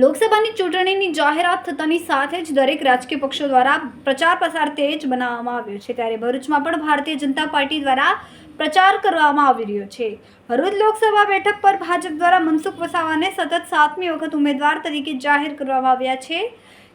લોકસભાની ચૂંટણીની જાહેરાત થતાની સાથે જ દરેક રાજકીય પક્ષો દ્વારા પ્રચાર પ્રસાર તેજ બનાવવામાં આવ્યો છે. ત્યારે ભરૂચમાં પણ ભારતીય જનતા પાર્ટી દ્વારા પ્રચાર કરવામાં આવી રહ્યો છે. ભરૂચ લોકસભા બેઠક પર ભાજપ દ્વારા મનસુખ વસાવાને સતત સાતમી વખત ઉમેદવાર તરીકે જાહેર કરવામાં આવ્યા છે.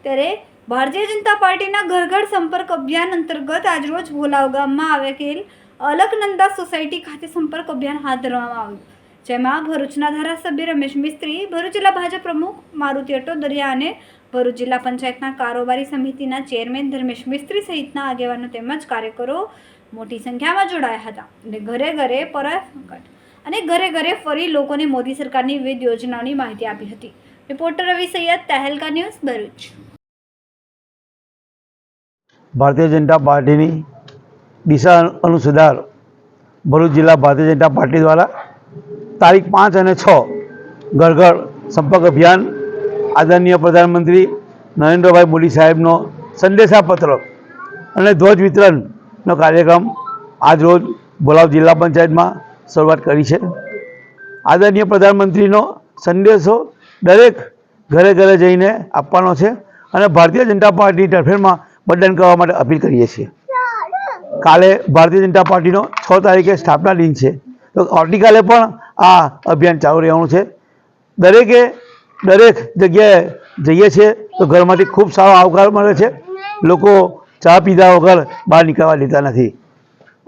ત્યારે ભારતીય જનતા પાર્ટીના ઘર ઘર સંપર્ક અભિયાન અંતર્ગત આજરોજ ભોલાવ ગામમાં આવેલ અલકનંદા સોસાયટી ખાતે સંપર્ક અભિયાન હાથ ધરવામાં આવ્યું. જેમાં ભરૂચના ધારાસભ્ય રમેશ મિસ્ત્રી, ભરૂચ જિલ્લા ભાજપ પ્રમુખ મારુતિ અટોદરિયા અને ભરૂચ જિલ્લા પંચાયતના કારોબારી સમિતિના ચેરમેન ધર્મેશ મિસ્ત્રી સહિતના આગેવાનો તેમજ કાર્યકરો મોટી સંખ્યામાં જોડાયા હતા અને ઘરે ઘરે પર અને ઘરે ઘરે ફરી લોકોને મોદી સરકારની વિવિધ યોજનાઓની માહિતી આપી હતી. Reporter Ravi Sayed, Tehelka news, Bharuch. ભારતીય જનતા પાર્ટીની દિશા અનુસંધાન ભરૂચ જિલ્લા ભારતીય જનતા પાર્ટી દ્વારા તારીખ પાંચ અને છ ઘર સંપર્ક અભિયાન, આદરણીય પ્રધાનમંત્રી નરેન્દ્રભાઈ મોદી સાહેબનો સંદેશાપત્ર અને ધ્વજ વિતરણનો કાર્યક્રમ આજરોજ બોલાવ જિલ્લા પંચાયતમાં શરૂઆત કરી છે. આદરણીય પ્રધાનમંત્રીનો સંદેશો દરેક ઘરે ઘરે જઈને આપવાનો છે અને ભારતીય જનતા પાર્ટી તરફેણમાં મતદાન કરવા માટે અપીલ કરીએ છીએ. કાલે ભારતીય જનતા પાર્ટીનો છ તારીખે સ્થાપના દિન છે. તો આવતીકાલે પણ આ અભિયાન ચાલુ રહેવાનું છે. દરેકે દરેક જગ્યાએ જઈએ છીએ તો ઘરમાંથી ખૂબ સારો આવકાર મળે છે. લોકો ચા પીધા વગર બહાર નીકળવા દેતા નથી.